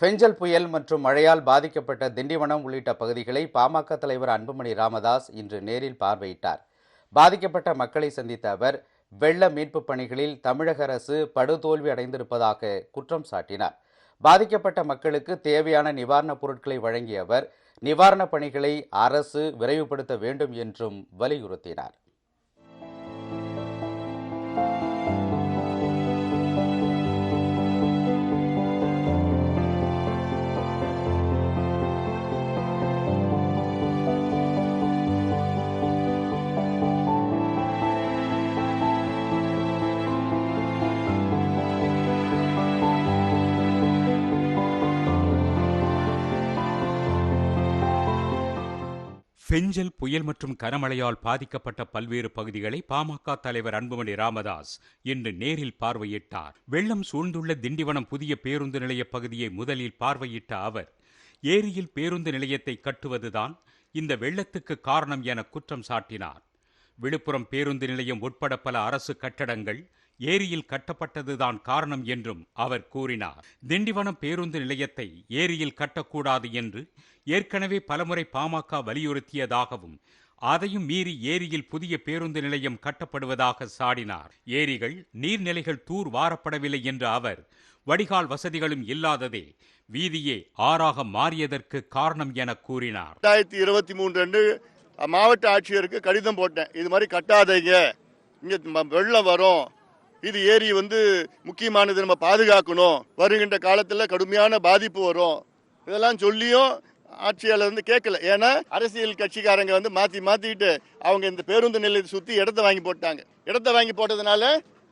பெஞ்சல் புயல் மற்றும் மழையால் பாதிக்கப்பட்ட திண்டிவனம் உள்ளிட்ட பகுதிகளை பாமக தலைவர் அன்புமணி ராமதாஸ் இன்று நேரில் பார்வையிட்டார். பாதிக்கப்பட்ட மக்களை சந்தித்த அவர் வெள்ள மீட்புப் பணிகளில் தமிழக அரசு படுதோல்வி அடைந்திருப்பதாக குற்றம் சாட்டினார். பாதிக்கப்பட்ட மக்களுக்கு தேவையான நிவாரணப் பொருட்களை வழங்கிய அவர் நிவாரணப் பணிகளை அரசு விரைவுபடுத்த வேண்டும் என்றும் வலியுறுத்தினார். பெஞ்சல் புயல் மற்றும் கனமழையால் பாதிக்கப்பட்ட பல்வேறு பகுதிகளை பாமக தலைவர் அன்புமணி ராமதாஸ் இன்று நேரில் பார்வையிட்டார். வெள்ளம் சூழ்ந்துள்ள திண்டிவனம் புதிய பேருந்து நிலைய பகுதியை முதலில் பார்வையிட்ட அவர் ஏரியில் பேருந்து நிலையத்தை கட்டுவதுதான் இந்த வெள்ளத்துக்கு காரணம் என குற்றம் சாட்டினார். விழுப்புரம் பேருந்து நிலையம் உட்பட பல அரசு கட்டடங்கள் ஏரியில் கட்டப்பட்டதுதான் காரணம் என்றும் அவர் கூறினார். திண்டிவனம் பேருந்து நிலையத்தை ஏரியில் கட்டக்கூடாது என்று ஏற்கனவே பலமுறை பாமக வலியுறுத்தியதாகவும் அதையும் மீறி ஏரியில் புதிய பேருந்து நிலையம் கட்டப்படுவதாக சாடினார். ஏரிகள் நீர்நிலைகள் தூர் வாரப்படவில்லை என்ற அவர் வடிகால் வசதிகளும் இல்லாததே வீதியே ஆறாக மாறியதற்கு காரணம் என கூறினார். ரெண்டாயிரத்தி இருபத்தி மூன்று அன்று மாவட்ட ஆட்சியருக்கு கடிதம் போட்டேன். இது மாதிரி கட்டாதீங்க. இங்க வெள்ளம் வரும். இது ஏரி வந்து முக்கியமானது நம்ம பாதுகாக்கணும். வருகின்ற காலத்தில் கடுமையான பாதிப்பு வரும். இதெல்லாம் சொல்லியும் ஆட்சியாளர் வந்து கேட்கல. ஏன்னா அரசியல் கட்சிக்காரங்க வந்து மாத்தி மாத்திட்டு அவங்க இந்த பேருந்து நிலையத்தை சுத்தி இடத்த வாங்கி போட்டாங்க. இடத்த வாங்கி போட்டதுனால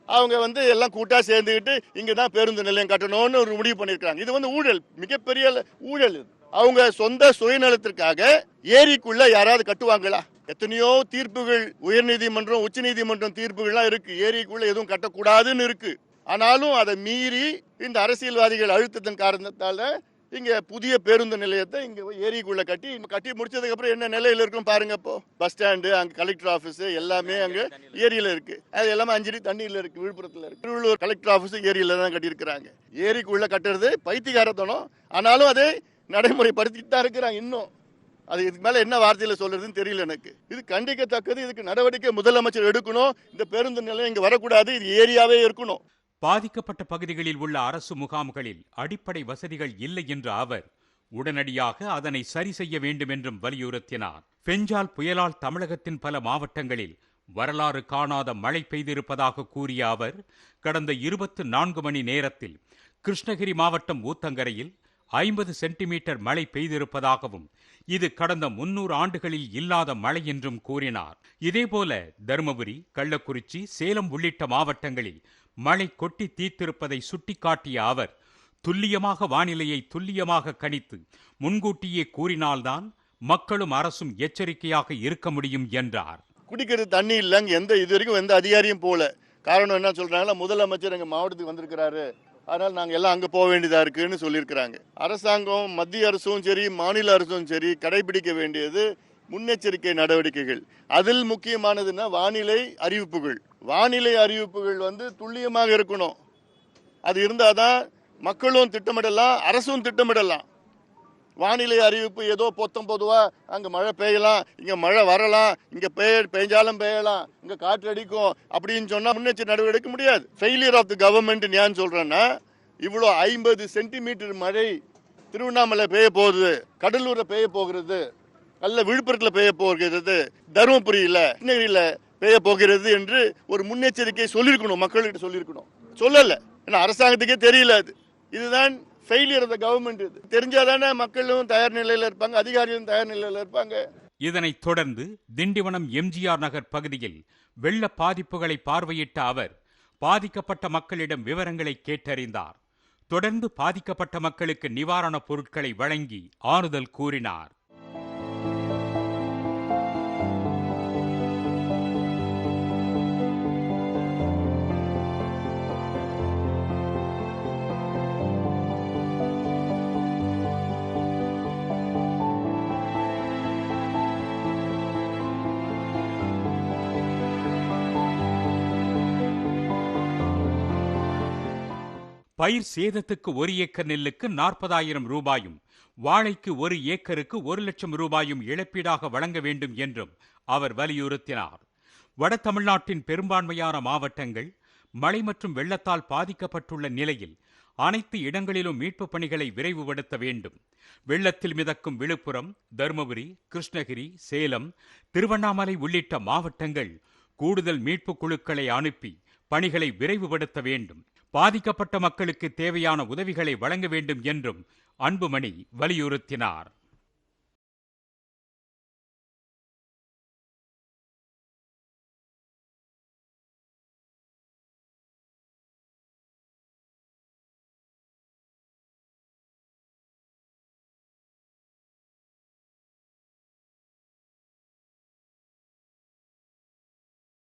அவங்க வந்து எல்லாம் கூட்டா சேர்ந்துக்கிட்டு இங்க தான் பேருந்து நிலையம் கட்டணும்னு ஒரு முடிவு பண்ணிருக்காங்க இது வந்து ஊழல் மிகப்பெரிய ஊழல். இது அவங்க சொந்த சுயநலத்திற்காக ஏரிக்குள்ள யாராவது கட்டுவாங்களா? எத்தனையோ தீர்ப்புகள் உயர்நீதிமன்றம் உச்சநீதிமன்றம் தீர்ப்புகள்லாம் இருக்கு. ஏரிக்குள்ள எதுவும் கட்டக்கூடாதுன்னு இருக்கு. ஆனாலும் அதை மீறி இந்த அரசியல்வாதிகள் அழுத்தத்தின் காரணத்தால இங்க புதிய பேருந்து நிலையத்தை இங்க ஏரிக்குள்ள கட்டி கட்டி முடிச்சதுக்கு அப்புறம் என்ன நிலையில இருக்கும் பாருங்க இப்போ பஸ் ஸ்டாண்டு அங்க கலெக்டர் ஆபீஸ் எல்லாமே அங்க ஏரியில இருக்கு. அது எல்லாமே அஞ்சடி தண்ணியில இருக்கு விழுப்புரத்துல இருக்கு. திருவள்ளூர் கலெக்டர் ஆபீஸ் ஏரியில தான் கட்டியிருக்கிறாங்க. ஏரிக்குள்ள கட்டுறது பைத்தியகாரத்தனம். ஆனாலும் அதை நடைமுறைப்படுத்திட்டு தான் இருக்கிறாங்க இன்னும். அது இதுக்கு மேல என்ன வார்த்தையில சொல்றதுன்னு தெரியல எனக்கு. இது கண்டிக்கத்தக்கது இதுக்கு நடவடிக்கை முதலமைச்சர் எடுக்கணும். இந்த பேருந்து நிலையம் இங்க வரக்கூடாது இது ஏரியாவே இருக்கணும். பாதிக்கப்பட்ட பகுதிகளில் உள்ள அரசு முகாம்களில் அடிப்படை வசதிகள் இல்லை என்ற அவர் உடனடியாக அதனை சரி செய்ய வேண்டும் என்றும் வலியுறுத்தினார். பெஞ்சால் புயலால் தமிழகத்தின் பல மாவட்டங்களில் வரலாறு காணாத மழை பெய்திருப்பதாக கூறிய அவர் கடந்த இருபத்து நான்கு மணி நேரத்தில் கிருஷ்ணகிரி மாவட்டம் ஊத்தங்கரையில் ஐம்பது சென்டிமீட்டர் மழை பெய்திருப்பதாகவும் இது கடந்த முன்னூறு ஆண்டுகளில் இல்லாத மழை என்றும் கூறினார். இதேபோல தருமபுரி கள்ளக்குறிச்சி சேலம் உள்ளிட்ட மாவட்டங்களில் மழை கொட்டி தீர்த்திருப்பதை சுட்டிக்காட்டிய அவர் துல்லியமாக வானிலையை துல்லியமாக கணித்து முன்கூட்டியே கூறினால்தான் மக்களும் அரசும் எச்சரிக்கையாக இருக்க முடியும் என்றார். குடிக்கிறது தண்ணி இல்லைங்க எந்த இது வரைக்கும் எந்த அதிகாரியும் போல. காரணம் என்ன சொல்றாங்கன்னா முதலமைச்சர் எங்க மாவட்டத்துக்கு வந்திருக்கிறாரு. அதனால் நாங்கள் எல்லாம் அங்கே போக வேண்டியதாக இருக்குன்னு சொல்லியிருக்கிறாங்க. அரசாங்கம் மத்திய அரசும் சரி மாநில அரசும் சரி கடைபிடிக்க வேண்டியது முன்னெச்சரிக்கை நடவடிக்கைகள். அதில் முக்கியமானதுன்னா வானிலை அறிவிப்புகள். வானிலை அறிவிப்புகள் வந்து துல்லியமாக இருக்கணும். அது இருந்தால் தான் மக்களும் திட்டமிடலாம் அரசும் திட்டமிடலாம். வானிலை அறிவிப்பு ஏதோ பொத்தம் பொதுவா அங்க மழை பெய்யலாம் இங்க மழை வரலாம் இங்க பெய்ய பெய்ஞ்சாலும் பெய்யலாம் இங்க காற்று அடிக்கும் அப்படின்னு சொன்னா முன்னெச்சரிக்கை நடவடிக்கை எடுக்க முடியாது. ஃபெயிலியர் ஆஃப் தி கவர்மெண்ட் ஏன் சொல்றேன்னா இவ்வளோ ஐம்பது சென்டிமீட்டர் மழை திருவண்ணாமலை பெய்ய போகுது கடலூர்ல பெய்ய போகிறது அல்ல விழுப்புரத்தில் பெய்ய போகிறது தருமபுரியில் கிருஷ்ணகிரியில் பெய்ய போகிறது என்று ஒரு முன்னெச்சரிக்கை சொல்லியிருக்கணும் மக்கள்கிட்ட சொல்லியிருக்கணும். சொல்லலை ஏன்னா அரசாங்கத்துக்கே தெரியல அது. இதுதான் ஃபெயிலியர் இந்த கவர்மெண்ட் இது. தெரிஞ்சாதானே மக்களும் தயார் நிலையில் இருப்பாங்க அதிகாரிகளும் தயார் நிலையில் இருப்பாங்க. இதனைத் தொடர்ந்து திண்டிவனம் எம்ஜிஆர் நகர் பகுதியில் வெள்ள பாதிப்புகளை பார்வையிட்ட அவர் பாதிக்கப்பட்ட மக்களிடம் விவரங்களை கேட்டறிந்தார். தொடர்ந்து பாதிக்கப்பட்ட மக்களுக்கு நிவாரணப் பொருட்களை வழங்கி ஆறுதல் கூறினார். பயிர் சேதத்துக்கு ஒரு ஏக்கர் நெல்லுக்கு நாற்பதாயிரம் ரூபாயும் வாழைக்கு ஒரு ஏக்கருக்கு ஒரு லட்சம் ரூபாயும் இழப்பீடாக வழங்க வேண்டும் என்றும் அவர் வலியுறுத்தினார். வட தமிழ்நாட்டின் பெரும்பான்மையான மாவட்டங்கள் மழை மற்றும் வெள்ளத்தால் பாதிக்கப்பட்டுள்ள நிலையில் அனைத்து இடங்களிலும் மீட்புப் பணிகளை விரைவுபடுத்த வேண்டும். வெள்ளத்தில் மிதக்கும் விழுப்புரம் தருமபுரி கிருஷ்ணகிரி சேலம் திருவண்ணாமலை உள்ளிட்ட மாவட்டங்கள் கூடுதல் மீட்புக் குழுக்களை அனுப்பி பணிகளை விரைவுபடுத்த வேண்டும். பாதிக்கப்பட்ட மக்களுக்கு தேவையான உதவிகளை வழங்க வேண்டும் என்றும் அன்புமணி வலியுறுத்தினார்.